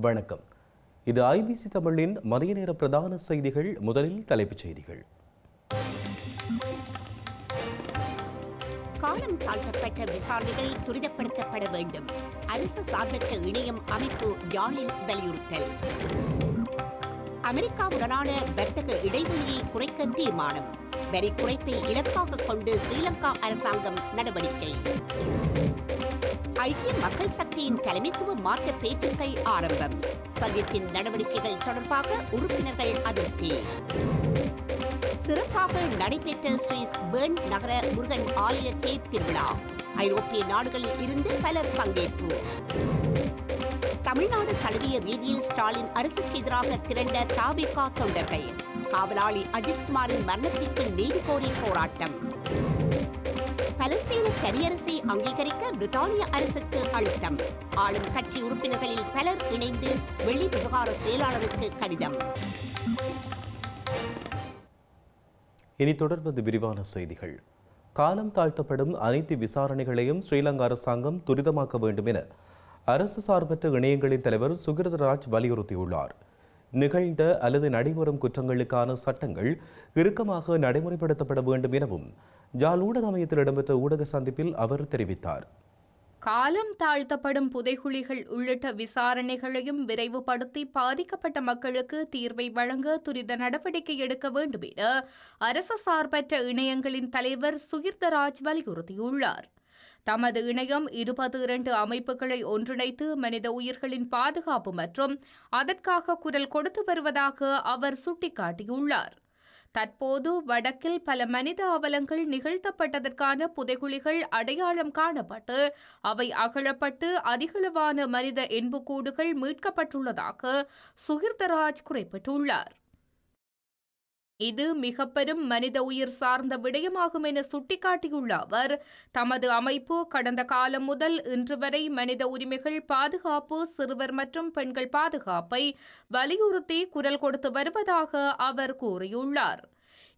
வணக்கம். இது ஐபிசி தமிழின் மதிய நேர பிரதான செய்திகள் முதலில் தலைப்புச் செய்திகள். காலம் தாழ்த்தப்பட்ட விசாரணைகள் துரிதப்படுத்தப்பட வேண்டும். அரசு சார்பற்ற இணையம் அமைப்பு யாழில் வலியுறுத்தல். அமெரிக்காவுடனான வர்த்தக இடைவெளியை குறைக்க தீர்மானம். வரி குறைப்பை இலக்காக கொண்டு ஸ்ரீலங்கா அரசாங்கம் நடவடிக்கை. ஐக்கிய மக்கள் சக்தியின் தலைமைத்துவ மாற்ற பேச்சுக்கள் ஆரம்பம். சந்தித்தின் நடவடிக்கைகள் தொடர்பாக உறுப்பினர்கள் அதிருப்தி. சிறப்பாக நடைபெற்ற சுவிஸ் பேர்ன் நகர முருகன் ஆலய தேர் திருவிழா. ஐரோப்பிய நாடுகளில் இருந்து பலர் பங்கேற்பு. தமிழ்நாடு தழுவிய ரீதியில் ஸ்டாலின் அரசுக்கு எதிராக திரண்ட தாபிகா தொண்டர்கள். காவலாளி அஜித்குமாரின் மரணத்திற்கு நீதி கோரிய போராட்டம். பலஸ்தீன தனியரசை அங்கீகரிக்க பிரித்தானிய அரசுக்கு அழுத்தம். ஆளும் கட்சி உறுப்பினர்களில் பலர் இணைந்து வெளி விவகார செயலாளருக்கு கடிதம். இனி தொடர்வது விரிவான செய்திகள். காலம் தாழ்த்தப்படும் அனைத்து விசாரணைகளையும் ஸ்ரீலங்கா அரசாங்கம் துரிதமாக்க வேண்டும் என அரசு சார்பற்ற இணையங்களின் தலைவர் சுகிரதராஜ் வலியுறுத்தியுள்ளார். நிகழ்ந்த அல்லது நடைபெறும் குற்றங்களுக்கான சட்டங்கள் இறுக்கமாக நடைமுறைப்படுத்தப்பட வேண்டும் எனவும் ஜால் ஊடக அமையத்தில் இடம்பெற்ற ஊடக சந்திப்பில் அவர் தெரிவித்தார். காலம் தாழ்த்தப்படும் புதைகுழிகள் உள்ளிட்ட விசாரணைகளையும் விரைவுபடுத்தி பாதிக்கப்பட்ட மக்களுக்கு தீர்வை வழங்க துரித நடவடிக்கை எடுக்க வேண்டும் என அரசு சார்பற்ற இணையங்களின் தலைவர் சுகிர்தராஜ் வலியுறுத்தியுள்ளார். தமது இணையம் இருபது இரண்டு அமைப்புகளை ஒன்றிணைத்து மனித உயிர்களின் பாதுகாப்பு மற்றும் அதற்காக குரல் கொடுத்து வருவதாக அவர் சுட்டிக்காட்டியுள்ளார். தற்போது வடக்கில் பல மனித அவலங்கள் நிகழ்த்தப்பட்டதற்கான புதைகுழிகள் அடையாளம் காணப்பட்டு அவை அகழப்பட்டு அதிகளவான மனித எண்புக்கூடுகள் மீட்கப்பட்டுள்ளதாக சுகிர்தராஜ் குறிப்பிட்டுள்ளார். இது மிகப்பெரும் மனித உயிர் சார்ந்த விடயமாகும் என சுட்டிக்காட்டியுள்ள அவர் தமது அமைப்பு கடந்த காலம் முதல் இன்று வரை மனித உரிமைகள் பாதுகாப்பு சிறுவர் மற்றும் பெண்கள் பாதுகாப்பை வலியுறுத்தி குரல் கொடுத்து வருவதாக அவர் கூறியுள்ளார்.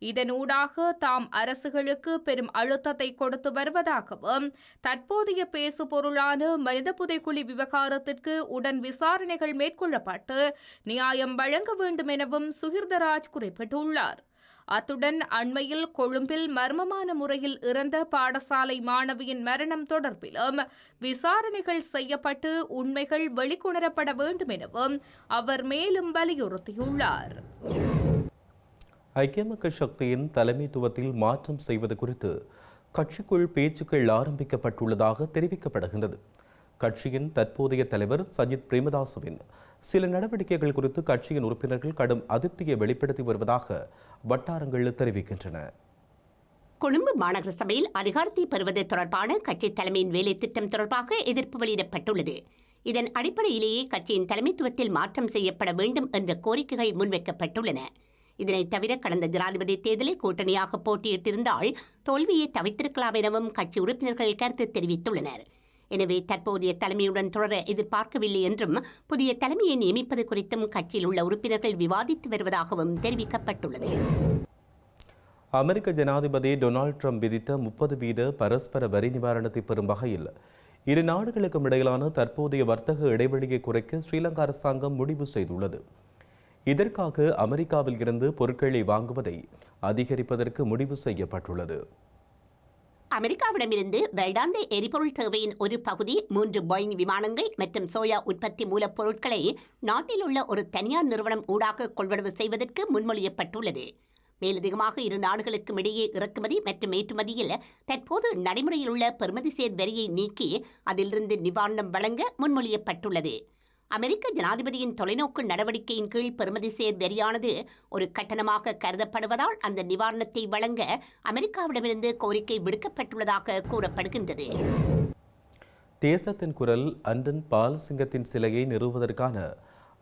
இதனூடாக தாம் அரசுகளுக்கு பெரும் அழுத்தத்தை கொடுத்து வருவதாகவும் தற்போதைய பேசு பொருளான மனித புதைக்குழி விவகாரத்திற்கு உடன் விசாரணைகள் மேற்கொள்ளப்பட்டு நியாயம் வழங்க வேண்டும் எனவும் சுகிர்தராஜ் குறிப்பிட்டுள்ளார். அத்துடன் அண்மையில் கொழும்பில் மர்மமான முறையில் இறந்த பாடசாலை மாணவியின் மரணம் தொடர்பிலும் விசாரணைகள் செய்யப்பட்டு உண்மைகள் வெளிக்கொணரப்பட வேண்டும் எனவும் அவர் மேலும் வலியுறுத்தியுள்ளார். ஐக்கிய மக்கள் சக்தியின் தலைமைத்துவத்தில் மாற்றம் செய்வது குறித்து கட்சிக்குள் பேச்சுக்கள் ஆரம்பிக்கப்பட்டுள்ளதாக தெரிவிக்கப்படுகின்றது. கட்சியின் தற்போதைய தலைவர் சஜித் பிரேமதாசவின் சில நடவடிக்கைகள் குறித்து கட்சியின் உறுப்பினர்கள் கடும் அதிருப்தியை வெளிப்படுத்தி வருவதாக வட்டாரங்கள் தெரிவிக்கின்றன. கொழும்பு மாநகர சபையில் அதிகாரத்தை பெறுவது தொடர்பான கட்சி தலைமையின் வேலை திட்டம் தொடர்பாக எதிர்ப்பு வெளியிடப்பட்டுள்ளது. இதன் அடிப்படையிலேயே கட்சியின் தலைமைத்துவத்தில் மாற்றம் செய்யப்பட வேண்டும் என்ற கோரிக்கைகள் முன்வைக்கப்பட்டுள்ளன. இதனை தவிர கடந்த ஜனாதிபதி தேர்தலில் கூட்டணியாக போட்டியிட்டிருந்தால் தோல்வியை தவித்திருக்கலாம் எனவும் கட்சி உறுப்பினர்கள் கருத்து தெரிவித்துள்ளனர். எனவே தற்போதைய தலைமையுடன் தொடர எதிர்பார்க்கவில்லை என்றும் புதிய தலைமையை நியமிப்பது குறித்தும் கட்சியில் உள்ள உறுப்பினர்கள் விவாதித்து வருவதாகவும் தெரிவிக்கப்பட்டுள்ளது. அமெரிக்க ஜனாதிபதி டொனால்ட் ட்ரம்ப் விதித்த முப்பது வீத பரஸ்பர வரி நிவாரணத்தை பெறும் வகையில் இரு நாடுகளுக்கும் இடையிலான தற்போதைய வர்த்தக இடைவெளியை குறைக்க ஸ்ரீலங்கா அரசாங்கம் முடிவு செய்துள்ளது. இதற்காக அமெரிக்காவில் இருந்து பொருட்களை வாங்குவதை அதிகரிப்பதற்கு முடிவு செய்யப்பட்டுள்ளது. அமெரிக்காவிடமிருந்து வருடாந்த எரிபொருள் தேவையின் ஒரு பகுதி மூன்று போயிங் விமானங்கள் மற்றும் சோயா உற்பத்தி மூலப்பொருட்களை நாட்டில் உள்ள ஒரு தனியார் நிறுவனம் ஊடாக கொள்வனவு செய்வதற்கு முன்மொழியப்பட்டுள்ளது. மேலதிகமாக இரு நாடுகளுக்கும் இடையே இறக்குமதி மற்றும் ஏற்றுமதியில் தற்போது நடைமுறையில் உள்ள பெறுமதி சேர் வரியை நீக்கி அதிலிருந்து நிவாரணம் வழங்க முன்மொழியப்பட்டுள்ளது. அமெரிக்க ஜனாதிபதியின் தொலைநோக்கு நடவடிக்கையின் கீழ் பெறுமதி சேர் வரியானது ஒரு கட்டணமாக கருதப்படுவதால் அந்த நிவாரணத்தை வழங்க அமெரிக்காவிடமிருந்து கோரிக்கை விடுக்கப்பட்டுள்ளதாக கூறப்படுகின்றது. தேசத்தின் குரல் அண்டன் பாலசிங்கத்தின் சிலையை நிறுவுவதற்கான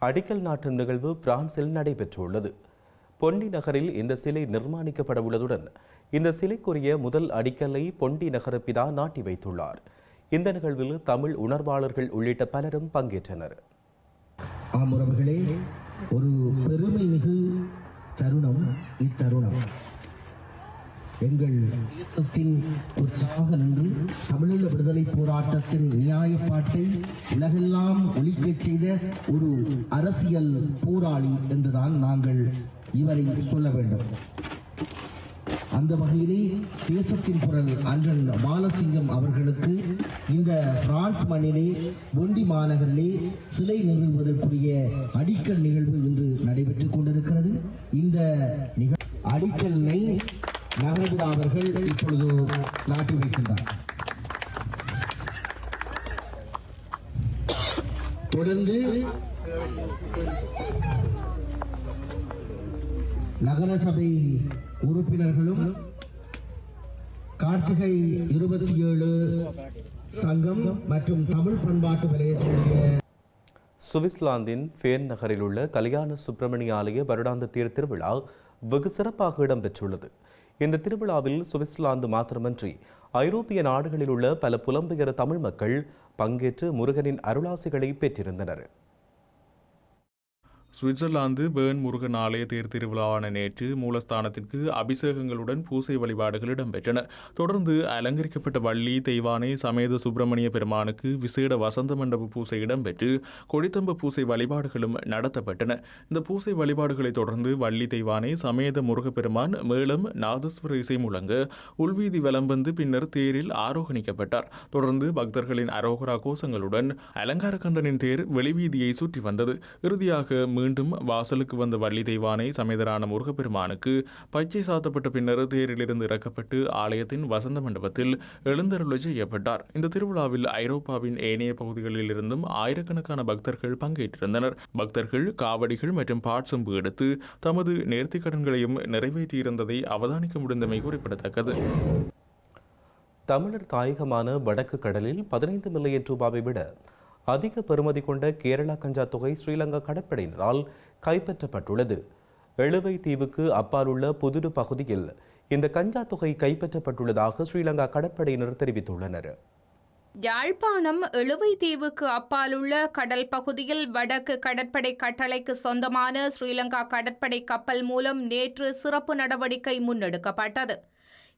அடிக்கல் நாட்டும் நிகழ்வு பிரான்சில் நடைபெற்றுள்ளது. பொண்டி நகரில் இந்த சிலை நிர்மாணிக்கப்பட உள்ளதுடன் இந்த சிலைக்குரிய முதல் அடிக்கல்லை பொண்டி நகர பிதா நாட்டி வைத்துள்ளார். இந்த நிகழ்வில் தமிழ் உணர்வாளர்கள் உள்ளிட்ட பலரும் பங்கேற்றனர். ஆமுறவர்களே ஒரு பெருமை மிகு தருணம் இத்தருணம். எங்கள் தேசத்தின் நின்று தமிழீழ விடுதலை போராட்டத்தின் நியாயப்பாட்டை உலகெல்லாம் ஒலிக்கச் செய்த ஒரு அரசியல் போராளி என்றுதான் நாங்கள் இவரை சொல்ல வேண்டும். அந்த வகையிலே தேசத்தின் குரல் அன்றன் பாலசிங்கம் அவர்களுக்கு இந்த பிரான்ஸ் மண்ணிலே ஒண்டி மாநகரிலே சிலை நிறுவுவதற்குரிய அடிக்கல் நிகழ்வு இன்று நடைபெற்றுக் கொண்டிருக்கிறது. இந்த நிகழ் அடிக்கல்லை நகரவிழா அவர்கள் இப்பொழுது நாட்டி வைக்கின்றார். தொடர்ந்து நகரசபை உறுப்பினர்களும் கார்த்திகை இருபத்தி ஏழு சங்கம் மற்றும் தமிழ் பண்பாட்டு வலயத்தினுடைய சுவிட்சர்லாந்தின் ஃபேன் நகரில் உள்ள கல்யாண சுப்பிரமணிய ஆலய வருடாந்த தேர் திருவிழா வெகு சிறப்பாக இடம்பெற்றுள்ளது. இந்த திருவிழாவில் சுவிட்சர்லாந்து மாத்திரமன்றி ஐரோப்பிய நாடுகளில் உள்ள பல புலம்பெயர் தமிழ் மக்கள் பங்கேற்று முருகனின் அருளாசிகளை பெற்றிருந்தனர். சுவிட்சர்லாந்து பேர்ன் முருகன் ஆலய தேர் திருவிழாவான நேற்று மூலஸ்தானத்திற்கு அபிஷேகங்களுடன் பூசை வழிபாடுகள் இடம்பெற்றன. தொடர்ந்து அலங்கரிக்கப்பட்ட வள்ளி தெய்வானை சமேத சுப்பிரமணிய பெருமானுக்கு விசேட வசந்த மண்டப பூசை இடம்பெற்று கொடித்தம்ப பூசை வழிபாடுகளும் நடத்தப்பட்டன. இந்த பூசை வழிபாடுகளை தொடர்ந்து வள்ளி தெய்வானை சமேத முருகப்பெருமான் மேலும் நாதஸ்வர இசை முழங்க உள்வீதி வலம் வந்து பின்னர் தேரில் ஆரோகணிக்கப்பட்டார். தொடர்ந்து பக்தர்களின் அரோகரா கோஷங்களுடன் அலங்காரக்கந்தனின் தேர் வெளிவீதியை சுற்றி வந்தது. இறுதியாக மீண்டும் வாசலுக்கு வந்த வள்ளி தெய்வானை சமேதரான முருகப்பெருமானுக்கு பச்சை சாத்தப்பட்ட பின்னர் தேரிலிருந்து இறக்கப்பட்டு ஆலயத்தின் வசந்த மண்டபத்தில் எழுந்தருளை செய்யப்பட்டார். இந்த திருவிழாவில் ஐரோப்பாவின் ஏனைய பகுதிகளில் இருந்தும் ஆயிரக்கணக்கான பக்தர்கள் பங்கேற்றிருந்தனர். பக்தர்கள் காவடிகள் மற்றும் பாட்சம்பு எடுத்து தமது நேர்த்திக் கடன்களையும் நிறைவேற்றியிருந்ததை அவதானிக்க முடிந்தமை குறிப்பிடத்தக்கது. தமிழர் தாயகமான வடக்கு கடலில் பதினைந்து மில்லியன் ரூபாவை விட அதிக பெறுமதி கொண்ட கேரளா கஞ்சா தொகை ஸ்ரீலங்கா கடற்படையினரால் கைப்பற்றப்பட்டுள்ளது. எழுவை தீவுக்கு அப்பால் உள்ள புதுடு பகுதியில் இந்த கஞ்சா தொகை கைப்பற்றப்பட்டுள்ளதாக ஸ்ரீலங்கா கடற்படையினர் தெரிவித்துள்ளனர். யாழ்ப்பாணம் எழுவை தீவுக்கு அப்பாலுள்ள கடல் பகுதியில் வடக்கு கடற்படை கட்டளைக்கு சொந்தமான ஸ்ரீலங்கா கடற்படை கப்பல் மூலம் நேற்று சிறப்பு நடவடிக்கை முன்னெடுக்கப்பட்டது.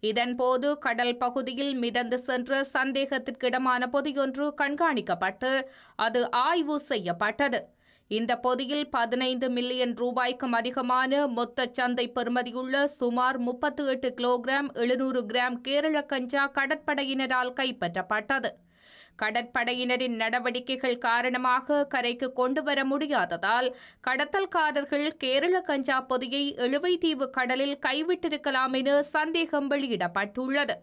இதன்போது கடல் பகுதியில் மிதந்து சென்ற சந்தேகத்திற்கிடமான பொதியொன்று கண்காணிக்கப்பட்டு அது ஆய்வு செய்யப்பட்டது. இந்த பொதியில் பதினைந்து மில்லியன் ரூபாய்க்கும் அதிகமான மொத்த சந்தை பெறுமதியுள்ள சுமார் முப்பத்தி எட்டு கிலோகிராம் எழுநூறு கிராம் கேரள கஞ்சா கடற்படையினரால் கைப்பற்றப்பட்டது. கடற்படையினரின் நடவடிக்கைகள் காரணமாக கரைக்கு கொண்டு வர முடியாததால் கடத்தல்காரர்கள் கேரள கஞ்சா பொதியை எழுவைத்தீவு கடலில் கைவிட்டிருக்கலாம் என சந்தேகம் வெளியிடப்பட்டுள்ளது.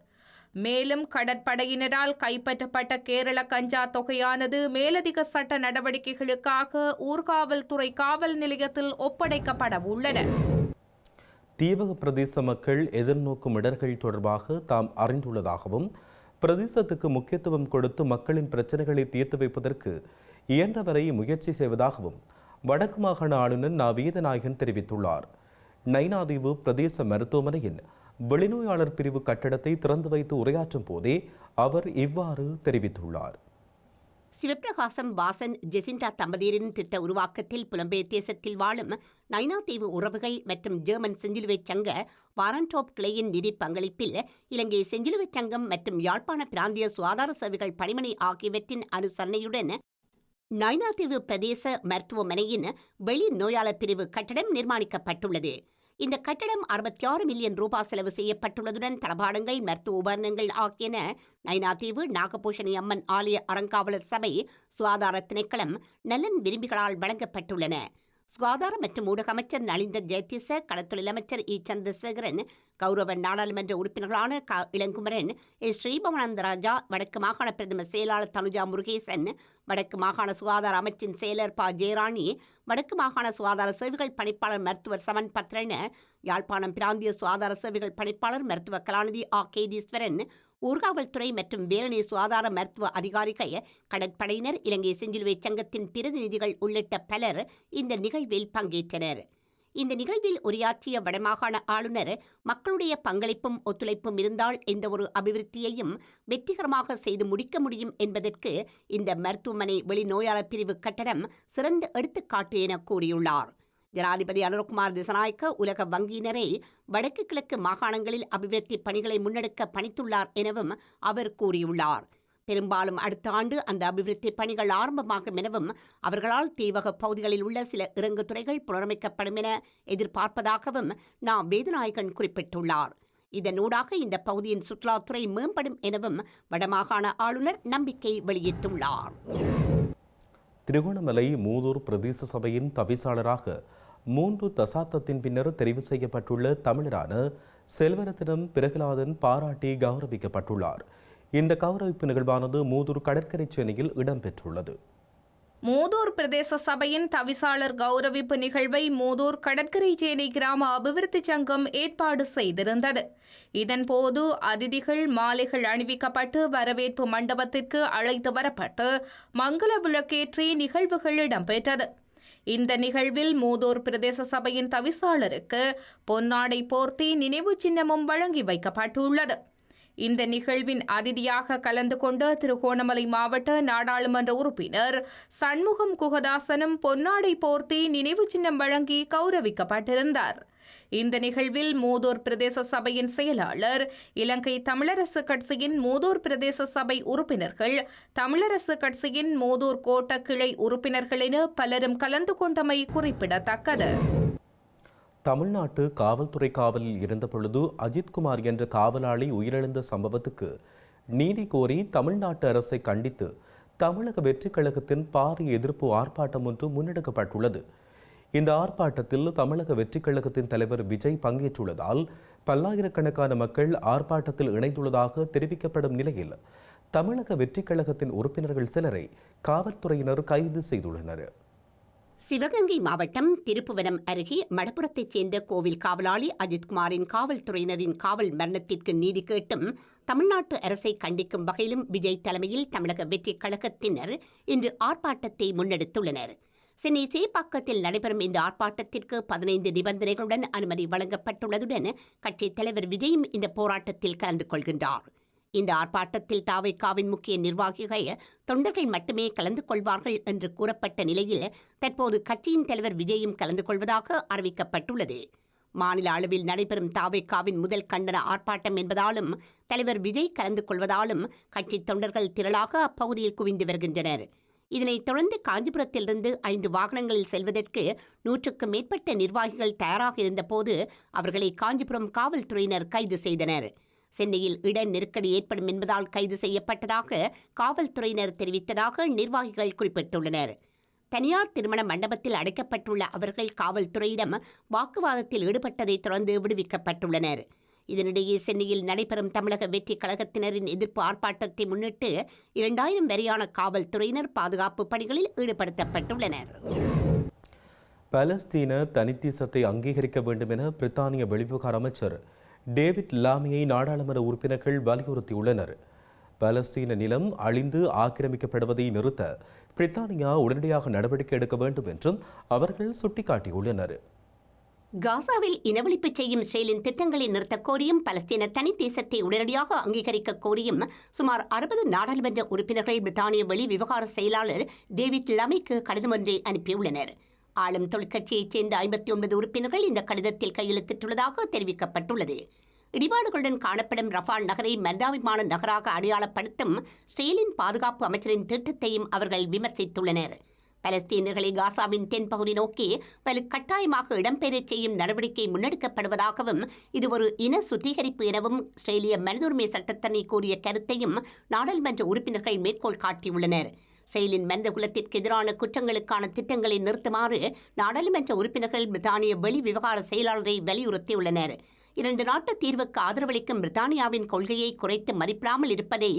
மேலும் கடற்படையினரால் கைப்பற்றப்பட்ட கேரள கஞ்சா தொகையானது மேலதிக சட்ட நடவடிக்கைகளுக்காக ஊர்காவல்துறை காவல் நிலையத்தில் ஒப்படைக்கப்பட உள்ளன. தீவக பிரதேச மக்கள் எதிர்நோக்கும் இடர்கள் தொடர்பாக தாம் அறிந்துள்ளதாகவும் பிரதேசத்துக்கு முக்கியத்துவம் கொடுத்து மக்களின் பிரச்சனைகளை தீர்த்து வைப்பதற்கு இயன்றவரை முயற்சி செய்வதாகவும் வடக்கு மாகாண ஆளுநர் நா வேதநாயகன் தெரிவித்துள்ளார். நைனாதீவு பிரதேச மருத்துவமனையின் வெளிநோயாளர் பிரிவு கட்டடத்தை திறந்து வைத்து உரையாற்றும் போதே அவர் இவ்வாறு தெரிவித்துள்ளார். சிவப்பிரகாசம் வாசன் ஜெசிண்டா தம்பதியரின் திட்ட உருவாக்கத்தில் புலம்பெயர் தேசத்தில் வாழும் நைனா தீவு உறவுகள் மற்றும் ஜெர்மன் செஞ்சிலுவைச் சங்க வாரன்டோப் கிளையின் நிதி பங்களிப்பில் இலங்கை செஞ்சிலுவைச் சங்கம் மற்றும் யாழ்ப்பாண பிராந்திய சுகாதார சேவைகள் பணிமனை ஆகியவற்றின் அனுசரணையுடன் நைனாதீவு பிரதேச மருத்துவமனையின் வெளி நோயாளர் பிரிவு கட்டடம் நிர்மாணிக்கப்பட்டுள்ளது. இந்த கட்டடம் அறுபத்தி ஆறு மில்லியன் ரூபாய் செலவு செய்யப்பட்டுள்ளதுடன் தளபாடங்கள் மருத்துவ உபகரணங்கள் ஆகியன நைனாதீவு நாகபூஷணி அம்மன் ஆலய அறங்காவலர் சபை சுகாதார திணைக்களம் நலன் விரும்பிகளால் வழங்கப்பட்டுள்ளன. சுகாதார மற்றும் ஊடக அமைச்சர் நலிந்த ஜெயதிச கடத்தொழில் அமைச்சர் இ. சந்திரசேகரன் கௌரவ நாடாளுமன்ற உறுப்பினர்களான க. இளங்குமரன் எஸ். ஸ்ரீபவானந்த ராஜா வடக்கு மாகாண பிரதம செயலாளர் தனுஜா முருகேசன் வடக்கு மாகாண சுகாதார அமைச்சின் செயலர் ப. ஜெயராணி வடக்கு மாகாண சுகாதார சேவைகள் பணிப்பாளர் மருத்துவர் சமன் பத்ரன் யாழ்ப்பாணம் பிராந்திய சுகாதார சேவைகள் பணிப்பாளர் மருத்துவ கலாநிதி ஆ கேதீஸ்வரன் ஊர்காவல்துறை மற்றும் வேலணை சுகாதார மருத்துவ அதிகாரிகள் கடற்படையினர் இலங்கை செஞ்சிலுவை சங்கத்தின் பிரதிநிதிகள் உள்ளிட்ட பலர் இந்த நிகழ்வில் பங்கேற்றனர். இந்த நிகழ்வில் உரையாற்றிய வடமாகாண ஆளுநர் மக்களுடைய பங்களிப்பும் ஒத்துழைப்பும் இருந்தால் எந்த ஒரு அபிவிருத்தியையும் வெற்றிகரமாக செய்து முடிக்க முடியும் என்பதற்கு இந்த மருத்துவமனை வெளிநோயாளர் பிரிவு கட்டடம் சிறந்த எடுத்துக்காட்டு என கூறியுள்ளார். ஜனாதிபதி அனுரகுமார் திசநாயக்க உலக வங்கியினரை வடக்கு கிழக்கு மாகாணங்களில் அபிவிருத்தி பணிகளை முன்னெடுக்க பணித்துள்ளார் எனவும் அவர் கூறியுள்ளார். பெரும்பாலும் அடுத்த ஆண்டு அந்த அபிவிருத்தி பணிகள் ஆரம்பமாகும் எனவும் அவர்களால் தீவக பகுதிகளில் உள்ள சில இறங்கு துறைகள் புனரமைக்கப்படும் என எதிர்பார்ப்பதாகவும் நாம் வேதநாயகன் குறிப்பிட்டுள்ளார். இதனூடாக இந்த பகுதியின் சுற்றுலாத்துறை மேம்படும் எனவும் வடமாகாண ஆளுநர் நம்பிக்கை வெளியிட்டுள்ளார். திருகோணமலை மூதூர் பிரதேச சபையின் தவிசாளராக மூன்று தசாப்தத்தின் பின்னர் தெரிவு செய்யப்பட்டுள்ள தமிழரான செல்வரத்தினம் பிரகலாதன் பாராட்டி கௌரவிக்கப்பட்டுள்ளார். இந்த கௌரவிப்பு நிகழ்வானது மூதூர் கடற்கரை சேனையில் இடம்பெற்றுள்ளது. மூதூர் பிரதேச சபையின் தவிசாளர் கௌரவிப்பு நிகழ்வை மூதூர் கடற்கரை சேனை கிராம அபிவிருத்தி சங்கம் ஏற்பாடு செய்திருந்தது. இதன்போது அதிதிகள் மாலைகள் அணிவிக்கப்பட்டு வரவேற்பு மண்டபத்திற்கு அழைத்து வரப்பட்டு மங்கள விளக்கேற்றி நிகழ்வுகள் இடம்பெற்றது. இந்த நிகழ்வில் மூதூர் பிரதேச சபையின் தவிசாளருக்கு பொன்னாடை போர்த்தி நினைவு சின்னமும் வழங்கி வைக்கப்பட்டுள்ளது. இந்த நிகழ்வின் அதிதியாக கலந்து கொண்ட திருகோணமலை மாவட்ட நாடாளுமன்ற உறுப்பினர் சண்முகம் குகதாசனும் பொன்னாடை போர்த்தி நினைவு சின்னம் வழங்கி கௌரவிக்கப்பட்டிருந்தார். இந்த நிகழ்வில் மூதூர் பிரதேச சபையின் செயலாளர் இலங்கை தமிழரசு கட்சியின் மூதூர் பிரதேச சபை உறுப்பினர்கள் தமிழரசு கட்சியின் மூதூர் கோட்ட கிளை உறுப்பினர்கள் என பலரும் கலந்து கொண்டமை குறிப்பிடத்தக்கது. தமிழ்நாட்டு காவல்துறை காவலில் இருந்தபொழுது அஜித்குமார் என்ற காவலாளி உயிரிழந்த சம்பவத்துக்கு நீதி கோரி தமிழ்நாட்டு அரசை கண்டித்து தமிழக வெற்றிக் கழகத்தின் பாரிய எதிர்ப்பு ஆர்ப்பாட்டம் ஒன்று முன்னெடுக்கப்பட்டுள்ளது. இந்த ஆர்ப்பாட்டத்தில் தமிழக வெற்றிக் கழகத்தின் தலைவர் விஜய் பங்கேற்றுள்ளதால் பல்லாயிரக்கணக்கான மக்கள் ஆர்ப்பாட்டத்தில் இணைந்துள்ளதாக தெரிவிக்கப்படும் நிலையில் தமிழக வெற்றிக் கழகத்தின் உறுப்பினர்கள் சிலரை காவல்துறையினர் கைது செய்துள்ளனர். சிவகங்கை மாவட்டம் திருப்புவனம் அருகே மடப்புறத்தைச் சேர்ந்த கோவில் காவலாளி அஜித்குமாரின் காவல்துறையினரின் காவல் மரணத்திற்கு நீதி கேட்டும் தமிழ்நாட்டு அரசை கண்டிக்கும் வகையிலும் விஜய் தலைமையில் தமிழக வெற்றிக் கழகத்தினர் இன்று ஆர்ப்பாட்டத்தை முன்னெடுத்துள்ளனர். சென்னை சேப்பாக்கத்தில் நடைபெறும் இந்த ஆர்ப்பாட்டத்திற்கு பதினைந்து நிபந்தனைகளுடன் அனுமதி வழங்கப்பட்டுள்ளதுடன் கட்சித் தலைவர் விஜயும் இந்த போராட்டத்தில் கலந்து கொள்கின்றார். இந்த ஆர்ப்பாட்டத்தில் தாவைக்காவின் முக்கிய நிர்வாகிகள் தொண்டர்கள் மட்டுமே கலந்து கொள்வார்கள் என்று கூறப்பட்ட நிலையில் தற்போது கட்சியின் தலைவர் விஜயும் கலந்து கொள்வதாக அறிவிக்கப்பட்டுள்ளது. மாநில அளவில் நடைபெறும் தாவைக்காவின் முதல் கண்டன ஆர்ப்பாட்டம் என்பதாலும் தலைவர் விஜய் கலந்து கொள்வதாலும் கட்சி தொண்டர்கள் திரளாக அப்பகுதியில் குவிந்து வருகின்றனர். இதனைத் தொடர்ந்து காஞ்சிபுரத்திலிருந்து ஐந்து வாகனங்களில் செல்வதற்கு நூற்றுக்கும் மேற்பட்ட நிர்வாகிகள் தயாராக இருந்தபோது அவர்களை காஞ்சிபுரம் காவல்துறையினர் கைது செய்தனர். சென்னையில் இட நெருக்கடி ஏற்படும் என்பதால் கைது செய்யப்பட்டதாக காவல்துறையினர் தெரிவித்ததாக நிர்வாகிகள் குறிப்பிட்டுள்ளனர். தனியார் திருமண மண்டபத்தில் அடைக்கப்பட்டுள்ள அவர்கள் காவல்துறையிடம் வாக்குவாதத்தில் ஈடுபட்டதைத் தொடர்ந்து விடுவிக்கப்பட்டுள்ளனர். இதனிடையே சென்னையில் நடைபெறும் தமிழக வெற்றி கழகத்தினரின் எதிர்ப்பு ஆர்ப்பாட்டத்தை முன்னிட்டு இரண்டாயிரம் வரையான காவல்துறையினர் பாதுகாப்பு பணிகளில் ஈடுபடுத்தப்பட்டுள்ளனர். பாலஸ்தீன தனித்தேசத்தை அங்கீகரிக்க வேண்டும் என பிரித்தானிய வெளிவிவகார அமைச்சர் டேவிட் லாமியை நாடாளுமன்ற உறுப்பினர்கள் வலியுறுத்தியுள்ளனர். பாலஸ்தீன நிலம் அழிந்து ஆக்கிரமிக்கப்படுவதை நிறுத்த பிரித்தானியா உடனடியாக நடவடிக்கை எடுக்க வேண்டும் என்றும் அவர்கள் சுட்டிக்காட்டியுள்ளனர். காசாவில் இனவழிப்பு செய்யும் இஸ்ரேலின் திட்டங்களை நிறுத்தக் கோரியும் பலஸ்தீன தனி தேசத்தை உடனடியாக அங்கீகரிக்க கோரியும் சுமார் அறுபது நாடாளுமன்ற உறுப்பினர்கள் பிரித்தானிய வெளி விவகார செயலாளர் டேவிட் லமிக்கு கடிதம் ஒன்றை அனுப்பியுள்ளனர். ஆளும் தொழிற்கட்சியைச் சேர்ந்த ஐம்பத்தி ஒன்பது உறுப்பினர்கள் இந்த கடிதத்தில் கையெழுத்திட்டுள்ளதாக தெரிவிக்கப்பட்டுள்ளது. இடிபாடுகளுடன் காணப்படும் ரஃபால் நகரை மனிதாபிமான நகராக அடையாளப்படுத்தும் ஸ்ரேலின் பாதுகாப்பு அமைச்சரின் திட்டத்தையும் அவர்கள் விமர்சித்துள்ளனர். பலஸ்தீனர்களை காசாவின் தென்பகுதி நோக்கி வலு கட்டாயமாக இடம்பெறச் செய்யும் நடவடிக்கை முன்னெடுக்கப்படுவதாகவும் இது ஒரு இன சுத்திகரிப்பு எனவும் ஆஸ்திரேலிய மனிதுரிமை சட்டத்தரணி கூறிய கருத்தையும் நாடாளுமன்ற உறுப்பினர்கள் மேற்கோள் காட்டியுள்ளனர். செயலின் மனித குலத்திற்கு எதிரான குற்றங்களுக்கான திட்டங்களை நிறுத்துமாறு நாடாளுமன்ற உறுப்பினர்கள் பிரித்தானிய வெளி விவகார செயலாளரை வலியுறுத்தியுள்ளனர். இரண்டு நாட்டு தீர்வுக்கு ஆதரவளிக்கும் பிரித்தானியாவின் கொள்கையை குறைத்து மதிப்பிடாமல் இருப்பதை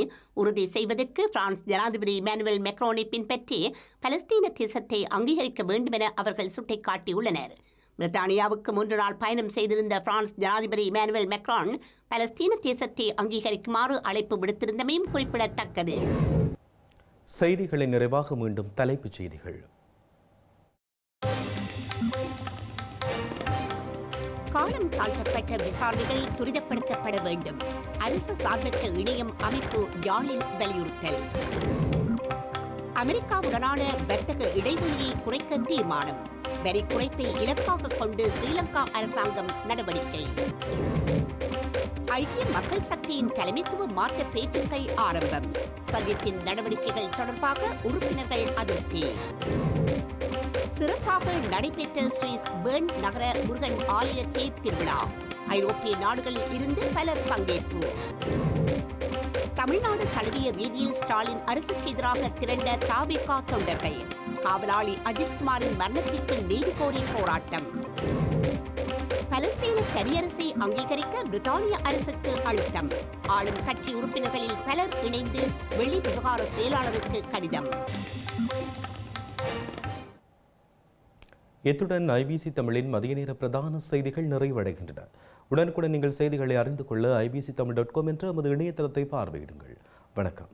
உறுதி செய்வதற்கு பிரான்ஸ் ஜனாதிபதி இமானுவேல் மெக்ரோனை பின்பற்றி பலஸ்தீன தேசத்தை அங்கீகரிக்க வேண்டும் என அவர்கள் சுட்டிக்காட்டியுள்ளனர். பிரித்தானியாவுக்கு மூன்று நாள் பயணம் செய்திருந்த பிரான்ஸ் ஜனாதிபதி இமானுவேல் மெக்ரான் பலஸ்தீன தேசத்தை அங்கீகரிக்குமாறு அழைப்பு விடுத்திருந்தமையும் குறிப்பிடத்தக்கது. செய்திகளை நிறைவாக மீண்டும் தலைப்புச் செய்திகள். காலம் தாழ்த்தப்பட்ட விசாரணைகள் துரிதப்படுத்தப்பட வேண்டும். அரசு சார்பற்ற இணையம் அமைப்பு யாழில் வலியுறுத்தல். அமெரிக்காவுடனான வர்த்தக இடைவெளியை குறைக்க தீர்மானம். வரி குறைப்பை இலக்காக கொண்டு ஸ்ரீலங்கா அரசாங்கம் நடவடிக்கை. ஐக்கிய மக்கள் சக்தியின் தலைமைத்துவ மாற்ற பேச்சுக்கள் ஆரம்பம். சந்தியத்தின் நடவடிக்கைகள் தொடர்பாக உறுப்பினர்கள் அதிருப்தி. சிறப்பாக நடைபெற்ற சுவிஸ் பேர்ன் நகர முருகன் ஆலய தேர் திருவிழா. ஐரோப்பிய நாடுகளில் இருந்து பலர் பங்கேற்பு. தமிழ்நாடு தழுவிய ரீதியில் ஸ்டாலின் அரசுக்கு எதிராக திரண்ட தாவேகா தொண்டர்கள். காவலாளி அஜித்குமாரின் மரணத்திற்கு நீதி கோரி போராட்டம். பலஸ்தீன தனியரசை அங்கீகரிக்க பிரித்தானிய அரசுக்கு அழுத்தம். ஆளும் கட்சி உறுப்பினர்களில் பலர் இணைந்து வெளி விவகார செயலாளருக்கு கடிதம். இத்துடன் ஐபிசி தமிழின் மதிய நேர பிரதான செய்திகள் நிறைவடைகின்றன. உடனுக்குடன் நீங்கள் செய்திகளை அறிந்து கொள்ள ஐபிசி தமிழ் டாட் காம் என்ற நமது இணையதளத்தை பார்வையிடுங்கள். வணக்கம்.